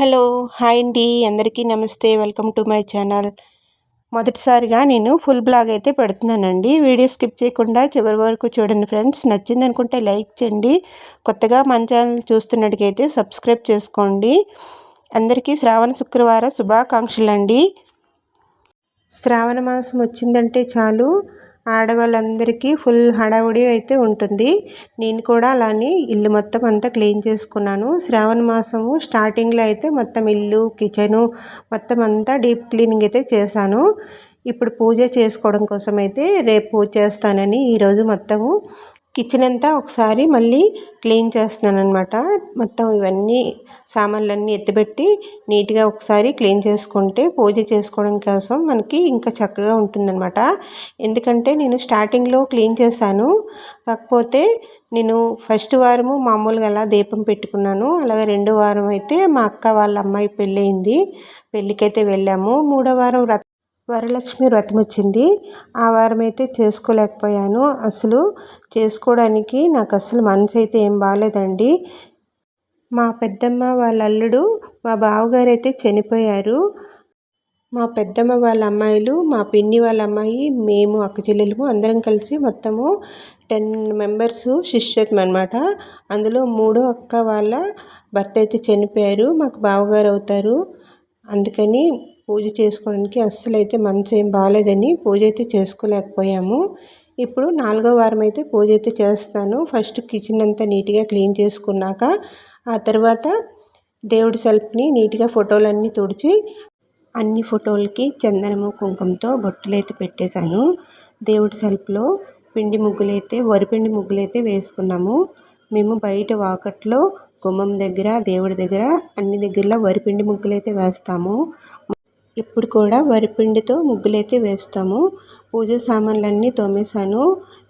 Hello hi అండి. అందరికీ నమస్తే. Welcome to my channel. మొదటిసారిగా నేను ఫుల్ బ్లాగ్ అయితే పెడుతున్నానండి. వీడియో స్కిప్ చేయకుండా చివరి వరకు చూడండి ఫ్రెండ్స్. నచ్చింది అనుకుంటే లైక్ చేయండి. కొత్తగా మన ఛానల్ చూస్తున్నట్టుకైతే సబ్స్క్రైబ్ చేసుకోండి. అందరికీ శ్రావణ శుక్రవార శుభాకాంక్షలు అండి శ్రావణ మాసం వచ్చిందంటే చాలు. ఆడవాళ్ళందరికీ ఫుల్ హడావుడి అయితే ఉంటుంది. నేను కూడా అలానే ఇల్లు మొత్తం అంతా క్లీన్ చేసుకున్నాను. శ్రావణ మాసము స్టార్టింగ్లో అయితే మొత్తం ఇల్లు కిచెను మొత్తం అంతా డీప్ క్లీనింగ్ అయితే చేశాను. ఇప్పుడు పూజ చేసుకోవడం కోసం అయితే రేపు పూజ చేస్తానని ఈరోజు మొత్తము కిచెన్ అంతా ఒకసారి మళ్ళీ క్లీన్ చేస్తున్నాను అనమాట మొత్తం ఇవన్నీ సామాన్లన్నీ ఎత్తిపెట్టి నీట్గా ఒకసారి క్లీన్ చేసుకుంటే పూజ చేసుకోవడం కోసం మనకి ఇంకా చక్కగా ఉంటుందన్నమాట. ఎందుకంటే నేను స్టార్టింగ్లో క్లీన్ చేశాను. కాకపోతే నేను ఫస్ట్ వారము మామూలుగా అలా దీపం పెట్టుకున్నాను. అలాగే రెండో వారం అయితే మా అక్క వాళ్ళ అమ్మాయి పెళ్ళయింది. పెళ్ళికైతే వెళ్ళాము. మూడో వారం వరలక్ష్మి వ్రతం వచ్చింది. ఆ వారం అయితే చేసుకోలేకపోయాను. అసలు చేసుకోవడానికి నాకు అసలు మనసు అయితే ఏం బాగాలేదండి మా పెద్దమ్మ వాళ్ళ అల్లుడు మా బావగారు అయితే చనిపోయారు. మా పెద్దమ్మ వాళ్ళ అమ్మాయిలు మా పిన్ని వాళ్ళ అమ్మాయి మేము అక్క చెల్లెలము అందరం కలిసి మొత్తము టెన్ మెంబర్స్ శిష్యత్వం అనమాట అందులో మూడో అక్క వాళ్ళ భర్త అయితే చనిపోయారు. మాకు బావగారు అవుతారు. అందుకని పూజ చేసుకోవడానికి అస్సలు అయితే మనసు ఏం బాగాలేదని పూజ అయితే చేసుకోలేకపోయాము. ఇప్పుడు నాలుగో వారం అయితే పూజ అయితే చేస్తాను. ఫస్ట్ కిచెన్ అంతా నీట్గా క్లీన్ చేసుకున్నాక ఆ తర్వాత దేవుడి సెల్ఫ్ని నీట్గా ఫోటోలన్నీ తుడిచి అన్ని ఫోటోలకి చందనము కుంకుమతో బొట్టులు అయితే పెట్టేశాను. దేవుడి సెల్ఫ్లో పిండి ముగ్గులైతే వరిపిండి ముగ్గులైతే వేసుకున్నాము. మేము బయట వాకట్లో గుమ్మం దగ్గర దేవుడి దగ్గర అన్ని దగ్గరలో వరిపిండి ముగ్గులైతే వేస్తాము. ఇప్పుడు కూడా వరిపిండితో ముగ్గులైతే వేస్తాము. పూజ సామాన్లన్నీ తోమేశాను.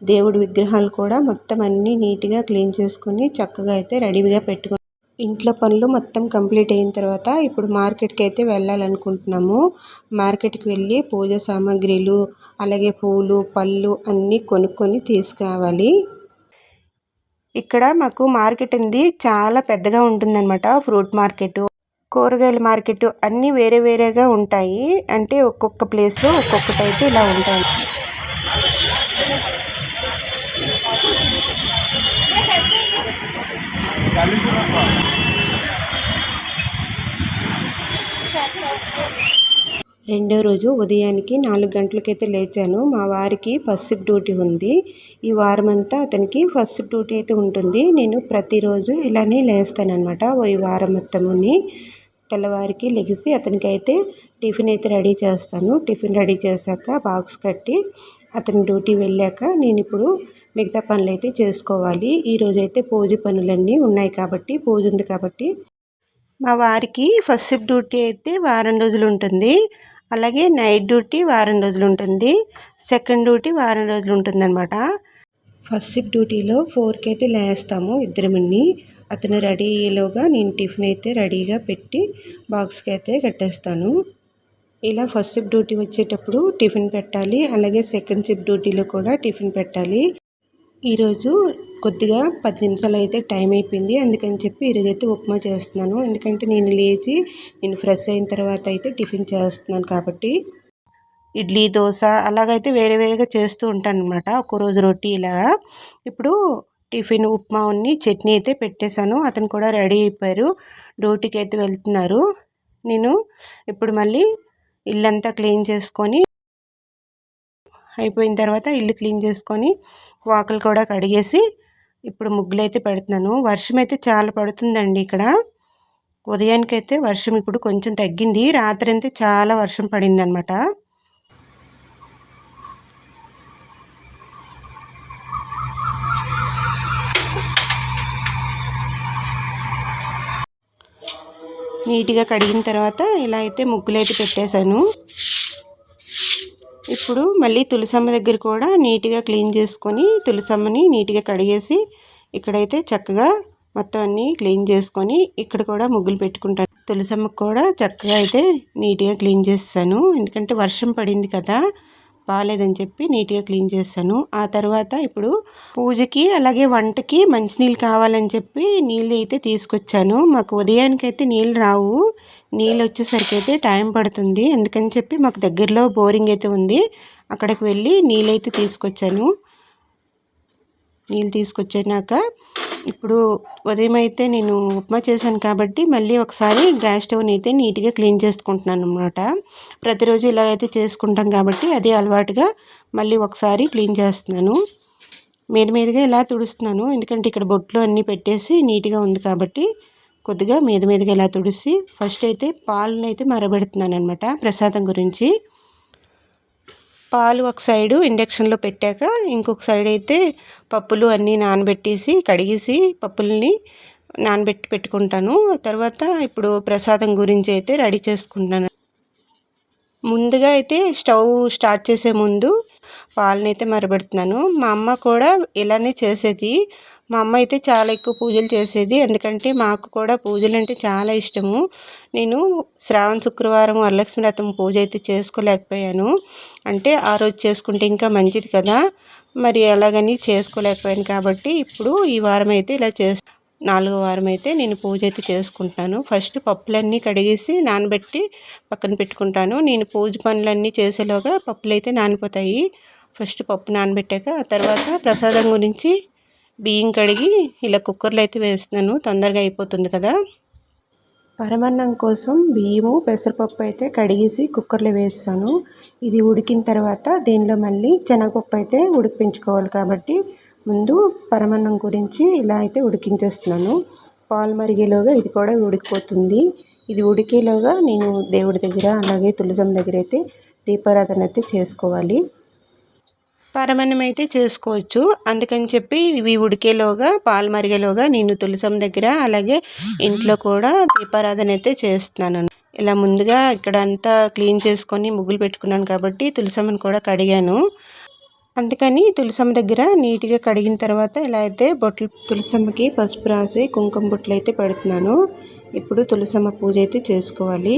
దేవుడి విగ్రహాలు కూడా మొత్తం అన్నీ నీట్గా క్లీన్ చేసుకొని చక్కగా అయితే రెడీగా పెట్టుకుని ఇంట్లో పనులు మొత్తం కంప్లీట్ అయిన తర్వాత ఇప్పుడు మార్కెట్కి అయితే వెళ్ళాలనుకుంటున్నాము. మార్కెట్కి వెళ్ళి పూజ సామాగ్రిలు అలాగే పూలు పళ్ళు అన్నీ కొనుక్కొని తీసుకురావాలి. ఇక్కడ మాకు మార్కెట్ ఉంది చాలా పెద్దగా ఉంటుందన్నమాట ఫ్రూట్ మార్కెట్. కూరగాయల మార్కెట్ అన్నీ వేరే వేరేగా ఉంటాయి. అంటే ఒక్కొక్క ప్లేస్లో ఒక్కొక్కటి అయితే ఇలా ఉంటాయి. రెండో రోజు ఉదయానికి నాలుగు గంటలకైతే లేచాను. మా వారికి ఫస్ట్ డ్యూటీ ఉంది. ఈ వారం అంతా అతనికి ఫస్ట్ డ్యూటీ అయితే ఉంటుంది. నేను ప్రతిరోజు ఇలానే లేస్తానన్నమాట. ఈ వారం మొత్తముని తెల్లవారికి లెగిసి అతనికి అయితే టిఫిన్ అయితే రెడీ చేస్తాను. టిఫిన్ రెడీ చేశాక బాక్స్ కట్టి అతని డ్యూటీ వెళ్ళాక నేను ఇప్పుడు మిగతా పనులు అయితే చేసుకోవాలి. ఈరోజైతే పూజ పనులన్నీ ఉన్నాయి కాబట్టి పూజ ఉంది కాబట్టి మా వారికి ఫస్ట్ షిఫ్ట్ డ్యూటీ అయితే వారం రోజులు ఉంటుంది. అలాగే నైట్ డ్యూటీ వారం రోజులు ఉంటుంది. సెకండ్ డ్యూటీ వారం రోజులు ఉంటుందనమాట ఫస్ట్ షిఫ్ట్ డ్యూటీలో ఫోర్కి అయితే లేస్తాము ఇద్దరమని. అతను రెడీ అయ్యేలోగా నేను టిఫిన్ అయితే రెడీగా పెట్టి బాక్స్కి అయితే కట్టేస్తాను. ఇలా ఫస్ట్ షిఫ్ట్ డ్యూటీ వచ్చేటప్పుడు టిఫిన్ పెట్టాలి అలాగే సెకండ్ షిఫ్ట్ డ్యూటీలో కూడా టిఫిన్ పెట్టాలి. ఈరోజు కొద్దిగా పది నిమిషాలు అయితే టైం అయిపోయింది అందుకని చెప్పి ఈరోజైతే ఉప్మా చేస్తున్నాను. ఎందుకంటే నేను లేచి నేను ఫ్రెష్ అయిన తర్వాత అయితే టిఫిన్ చేస్తున్నాను కాబట్టి. ఇడ్లీ దోశ అలాగైతే వేరే వేరేగా చేస్తూ ఉంటాను అనమాట ఒక్కరోజు రొట్టి ఇలాగా. ఇప్పుడు టిఫిన్ ఉప్మా ఉన్ని చట్నీ అయితే పెట్టేశాను. అతను కూడా రెడీ అయిపోయారు. డ్యూటీకి అయితే వెళ్తున్నారు. నేను ఇప్పుడు మళ్ళీ ఇల్లంతా క్లీన్ చేసుకొని అయిపోయిన తర్వాత ఇల్లు క్లీన్ చేసుకొని వాకలు కూడా కడిగేసి ఇప్పుడు ముగ్గులు అయితే పెడుతున్నాను. వర్షం అయితే చాలా పడుతుందండి ఇక్కడ. ఉదయానికైతే వర్షం ఇప్పుడు కొంచెం తగ్గింది. రాత్రి అయితే చాలా వర్షం పడింది అనమాట నీట్గా కడిగిన తర్వాత ఇలా అయితే ముగ్గులు అయితే పెట్టేశాను. ఇప్పుడు మళ్ళీ తులసమ్మ దగ్గర కూడా నీట్గా క్లీన్ చేసుకొని తులసమ్మని నీట్గా కడిగేసి ఇక్కడైతే చక్కగా మొత్తం అన్నీ క్లీన్ చేసుకొని ఇక్కడ కూడా ముగ్గులు పెట్టుకుంటాను. తులసమ్మకు కూడా చక్కగా అయితే నీట్గా క్లీన్ చేస్తాను. ఎందుకంటే వర్షం పడింది కదా బాగాలేదని చెప్పి నీట్గా క్లీన్ చేస్తాను. ఆ తర్వాత ఇప్పుడు పూజకి అలాగే వంటకి మంచినీళ్ళు కావాలని చెప్పి నీళ్ళు అయితే తీసుకొచ్చాను. మాకు ఉదయానికైతే నీళ్ళు రావు. నీళ్ళు వచ్చేసరికి అయితే టైం పడుతుంది. ఎందుకని చెప్పి మాకు దగ్గరలో బోరింగ్ అయితే ఉంది. అక్కడికి వెళ్ళి నీళ్ళు అయితే తీసుకొచ్చాను. నీళ్ళు తీసుకొచ్చాక ఇప్పుడు ఉదయం అయితే నేను ఉప్మా చేశాను కాబట్టి మళ్ళీ ఒకసారి గ్యాస్ స్టవ్ని అయితే నీట్గా క్లీన్ చేసుకుంటున్నాను అనమాట ప్రతిరోజు ఇలా అయితే చేసుకుంటాం కాబట్టి అదే అలవాటుగా మళ్ళీ ఒకసారి క్లీన్ చేస్తున్నాను. మీద మీదుగా ఇలా తుడుస్తున్నాను. ఎందుకంటే ఇక్కడ బొట్లు అన్నీ పెట్టేసి నీట్గా ఉంది కాబట్టి కొద్దిగా మీద మీదుగా ఇలా తుడిసి ఫస్ట్ అయితే పాలను అయితే మరబెడుతున్నాను అనమాట ప్రసాదం గురించి. పాలు ఒక సైడు ఇండక్షన్లో పెట్టాక ఇంకొక సైడ్ అయితే పప్పులు అన్నీ నానబెట్టేసి కడిగేసి పప్పుల్ని నానబెట్టి పెట్టుకుంటాను. తర్వాత ఇప్పుడు ప్రసాదం గురించి అయితే రెడీ చేసుకుంటాను ముందుగా అయితే స్టవ్ స్టార్ట్ చేసే ముందు పాలని అయితే మరబెడుతున్నాను. మా అమ్మ కూడా ఇలానే చేసేది. మా అమ్మ అయితే చాలా ఎక్కువ పూజలు చేసేది. ఎందుకంటే మాకు కూడా పూజలు అంటే చాలా ఇష్టము. నేను శ్రావణ శుక్రవారం వరలక్ష్మి రథం పూజ అయితే చేసుకోలేకపోయాను. అంటే ఆ రోజు చేసుకుంటే ఇంకా మంచిది కదా. మరి అలాగని చేసుకోలేకపోయాను కాబట్టి ఇప్పుడు ఈ వారం అయితే ఇలా చేసి నాలుగో వారం అయితే నేను పూజ అయితే చేసుకుంటాను. ఫస్ట్ పప్పులన్నీ కడిగేసి నానబెట్టి పక్కన పెట్టుకుంటాను. నేను పూజ పనులన్నీ చేసేలోగా పప్పులు అయితే నానిపోతాయి. ఫస్ట్ పప్పు నానబెట్టాక ఆ తర్వాత ప్రసాదం గురించి బియ్యం కడిగి ఇలా కుక్కర్లో అయితే వేస్తున్నాను. తొందరగా అయిపోతుంది కదా? పరమాన్నం కోసం బియ్యము పెసరపప్పు అయితే కడిగేసి కుక్కర్లో వేస్తాను. ఇది ఉడికిన తర్వాత దీనిలో మళ్ళీ శనగపప్పు అయితే ఉడికించుకోవాలి కాబట్టి ముందు పరమాన్నం గురించి ఇలా అయితే ఉడికించేస్తున్నాను. పాలు మరిగేలోగా ఇది కూడా ఉడికిపోతుంది. ఇది ఉడికేలోగా నేను దేవుడి దగ్గర అలాగే తులసం దగ్గర అయితే దీపారాధన అయితే చేసుకోవాలి. పరమన్నం అయితే చేసుకోవచ్చు. అందుకని చెప్పి ఇవి ఉడికేలోగా పాలు మరిగేలోగా నేను తులసం దగ్గర అలాగే ఇంట్లో కూడా దీపారాధన అయితే చేస్తున్నాను. ఇలా ముందుగా ఇక్కడ అంతా క్లీన్ చేసుకొని ముగ్గులు పెట్టుకున్నాను కాబట్టి తులసమ్మని కూడా కడిగాను. అందుకని తులసమ్మ దగ్గర నీట్గా కడిగిన తర్వాత ఇలా అయితే బొట్లు తులసమ్మకి పసుపు రాసి కుంకుమ బొట్లు అయితే పెడుతున్నాను. ఇప్పుడు తులసమ్మ పూజ అయితే చేసుకోవాలి.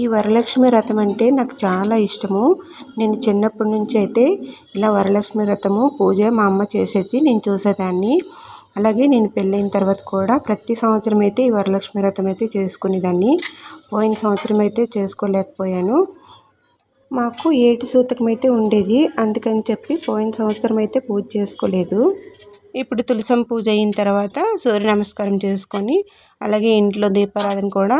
ఈ వరలక్ష్మి వ్రతం అంటే నాకు చాలా ఇష్టము. నేను చిన్నప్పటి నుంచి అయితే ఇలా వరలక్ష్మి వ్రతము పూజ మా అమ్మ చేసేది నేను చూసేదాన్ని. అలాగే నేను పెళ్ళైన తర్వాత కూడా ప్రతి సంవత్సరం అయితే ఈ వరలక్ష్మి వ్రతం అయితే చేసుకునేదాన్ని. పోయిన సంవత్సరం అయితే చేసుకోలేకపోయాను. మాకు ఏటి సూతకం అయితే ఉండేది అందుకని చెప్పి పోయిన సంవత్సరం అయితే పూజ చేసుకోలేదు. ఇప్పుడు తులసం పూజ అయిన తర్వాత సూర్య నమస్కారం చేసుకొని అలాగే ఇంట్లో దీపారాధన కూడా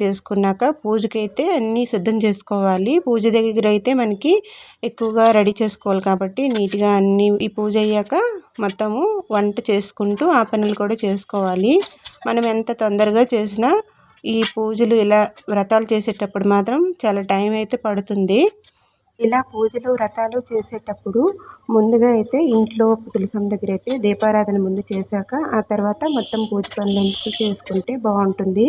చేసుకున్నాక పూజకైతే అన్నీ సిద్ధం చేసుకోవాలి. పూజ దగ్గర అయితే మనకి ఎక్కువగా రెడీ చేసుకోవాలి కాబట్టి నీట్గా అన్నీ ఈ పూజ అయ్యాక మొత్తము వంట చేసుకుంటూ ఆ పనులు కూడా చేసుకోవాలి. మనం ఎంత తొందరగా చేసినా ఈ పూజలు ఇలా వ్రతాలు చేసేటప్పుడు మాత్రం చాలా టైం అయితే పడుతుంది. ఇలా పూజలు వ్రతాలు చేసేటప్పుడు ముందుగా అయితే ఇంట్లో తులసం దగ్గర అయితే దీపారాధన ముందు చేశాక ఆ తర్వాత మొత్తం పూజ పనులు చేసుకుంటే బాగుంటుంది.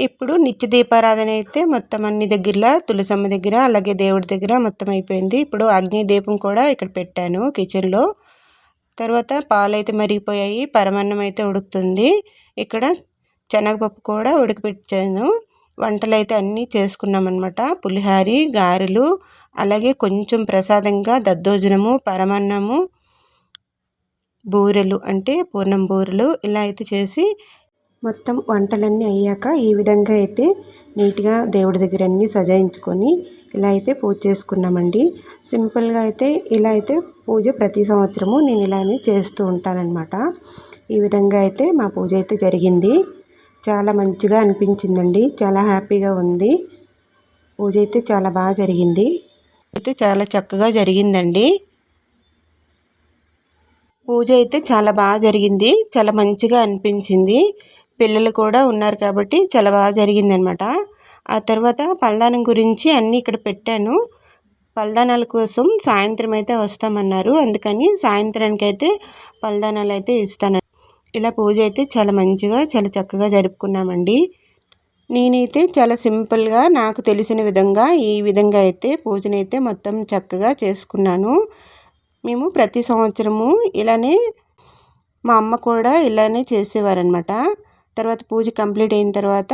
ఇప్పుడు నిత్య దీపారాధన అయితే మొత్తం అన్ని దగ్గర తులసమ్మ దగ్గర అలాగే దేవుడి దగ్గర మొత్తం అయిపోయింది. ఇప్పుడు అగ్ని దీపం కూడా ఇక్కడ పెట్టాను కిచెన్లో తర్వాత పాలు అయితే మరిగిపోయాయి పరమాన్నం అయితే ఉడుకుతుంది. ఇక్కడ శనగపప్పు కూడా ఉడికిపెట్టాను. వంటలు అయితే అన్నీ చేసుకున్నామన్నమాట. పులిహారి గారెలు అలాగే కొంచెం ప్రసాదంగా దద్దోజనము పరమాన్నము బూరెలు అంటే పూర్ణం బూరెలు ఇలా అయితే చేసి మొత్తం వంటలన్నీ అయ్యాక ఈ విధంగా అయితే నీట్గా దేవుడి దగ్గర అన్నీ సజాయించుకొని ఇలా అయితే పూజ చేసుకున్నామండి. సింపుల్గా అయితే ఇలా అయితే పూజ ప్రతి సంవత్సరము నేను ఇలానే చేస్తూ ఉంటానన్నమాట. ఈ విధంగా అయితే మా పూజ అయితే జరిగింది. చాలా మంచిగా అనిపించిందండి. చాలా హ్యాపీగా ఉంది. పూజ అయితే చాలా బాగా జరిగింది. అయితే చాలా చక్కగా జరిగిందండి. పూజ అయితే చాలా బాగా జరిగింది. చాలా మంచిగా అనిపించింది. పిల్లలు కూడా ఉన్నారు కాబట్టి చాలా బాగా జరిగిందనమాట ఆ తర్వాత పల్దానం గురించి అన్నీ ఇక్కడ పెట్టాను. పల్దానాల కోసం సాయంత్రం అయితే వస్తామన్నారు. అందుకని సాయంత్రానికి అయితే పల్దానాలు అయితే ఇస్తాను. ఇలా పూజ అయితే చాలా మంచిగా చాలా చక్కగా జరుపుకున్నామండి. నేనైతే చాలా సింపుల్గా నాకు తెలిసిన విధంగా ఈ విధంగా అయితే పూజనైతే మొత్తం చక్కగా చేసుకున్నాను. మేము ప్రతి సంవత్సరము ఇలానే మా అమ్మ కూడా ఇలానే చేసేవారనమాట తర్వాత పూజ కంప్లీట్ అయిన తర్వాత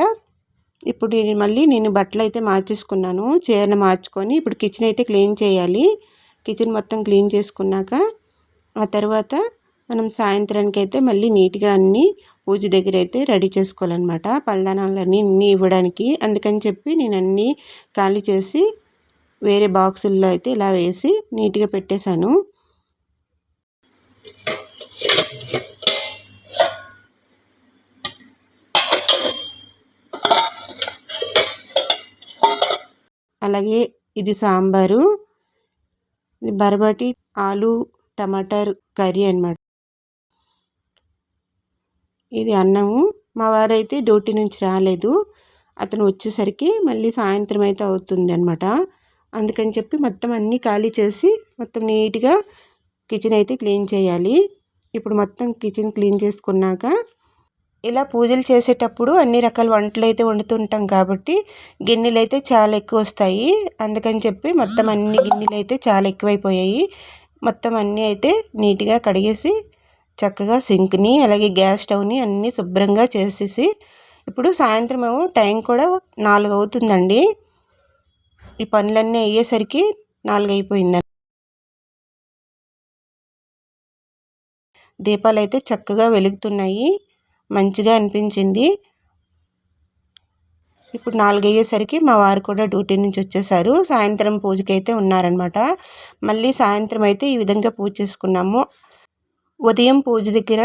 ఇప్పుడు మళ్ళీ నేను బట్టలు అయితే మార్చేసుకున్నాను. చీరను మార్చుకొని ఇప్పుడు కిచెన్ అయితే క్లీన్ చేయాలి. కిచెన్ మొత్తం క్లీన్ చేసుకున్నాక ఆ తర్వాత మనం సాయంత్రానికి అయితే మళ్ళీ నీట్గా అన్నీ పూజ దగ్గర అయితే రెడీ చేసుకోవాలన్నమాట. పలదానాలన్నీ అన్నీ ఇవ్వడానికి. అందుకని చెప్పి నేను అన్నీ ఖాళీ చేసి వేరే బాక్సుల్లో అయితే ఇలా వేసి నీట్గా పెట్టేశాను. అలాగే ఇది సాంబారు. బరబటి ఆలు టమాటర్ కర్రీ అనమాట ఇది అన్నము. మా వారైతే డ్యూటీ నుంచి రాలేదు. అతను వచ్చేసరికి మళ్ళీ సాయంత్రం అయితే అవుతుంది అనమాట అందుకని చెప్పి మొత్తం అన్నీ ఖాళీ చేసి మొత్తం నీట్గా కిచెన్ అయితే క్లీన్ చేయాలి. ఇప్పుడు మొత్తం కిచెన్ క్లీన్ చేసుకున్నాక ఇలా పూజలు చేసేటప్పుడు అన్ని రకాల వంటలు అయితే వండుతుంటాం కాబట్టి గిన్నెలు అయితే చాలా ఎక్కువ వస్తాయి అందుకని చెప్పి మొత్తం అన్ని గిన్నెలు అయితే చాలా ఎక్కువైపోయాయి. మొత్తం అన్నీ అయితే నీట్గా కడిగేసి చక్కగా సింక్ని అలాగే గ్యాస్ స్టవ్ని అన్నీ శుభ్రంగా చేసేసి ఇప్పుడు సాయంత్రం ఏమో టైం కూడా నాలుగు అవుతుందండి ఈ పనులన్నీ అయ్యేసరికి నాలుగు అయిపోయిందండి దీపాలు అయితే చక్కగా వెలుగుతున్నాయి. మంచిగా అనిపించింది. ఇప్పుడు నాలుగు అయ్యేసరికి మా వారు కూడా డ్యూటీ నుంచి వచ్చేసారు. సాయంత్రం పూజకి అయితే ఉన్నారనమాట మళ్ళీ సాయంత్రం అయితే ఈ విధంగా పూజ చేసుకున్నాము. ఉదయం పూజ దగ్గర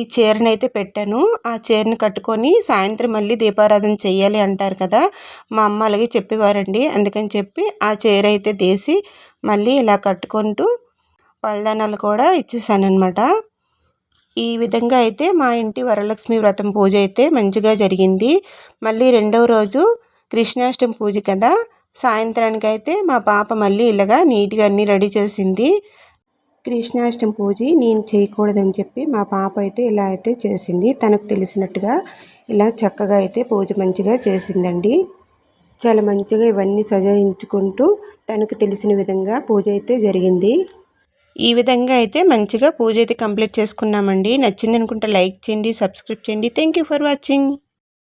ఈ చీరను అయితే పెట్టాను. ఆ చీరను కట్టుకొని సాయంత్రం మళ్ళీ దీపారాధన చేయాలి అంటారు కదా మా అమ్మ అలాగే చెప్పేవారండి. అందుకని చెప్పి ఆ చీర అయితే తీసి మళ్ళీ ఇలా కట్టుకుంటూ పలదానాలు కూడా ఇచ్చేసాను అనమాట ఈ విధంగా అయితే మా ఇంటి వరలక్ష్మి వ్రతం పూజ అయితే మంచిగా జరిగింది. మళ్ళీ రెండవ రోజు కృష్ణాష్టమి పూజ కదా సాయంత్రానికి అయితే మా పాప మళ్ళీ ఇలాగా నీట్గా అన్నీ రెడీ చేసింది. కృష్ణాష్టమి పూజ నేను చేయకూడదని చెప్పి మా పాప అయితే ఇలా అయితే చేసింది. తనకు తెలిసినట్టుగా ఇలా చక్కగా అయితే పూజ మంచిగా చేసిందండి. చాలా మంచిగా ఇవన్నీ సజాయించుకుంటూ తనకు తెలిసిన విధంగా పూజ అయితే జరిగింది. ఈ విధంగా అయితే మంచిగా పూజ అయితే కంప్లీట్ చేసుకున్నామండి. నచ్చింది అనుకుంటే లైక్ చేయండి సబ్స్క్రైబ్ చేయండి. Thank you for watching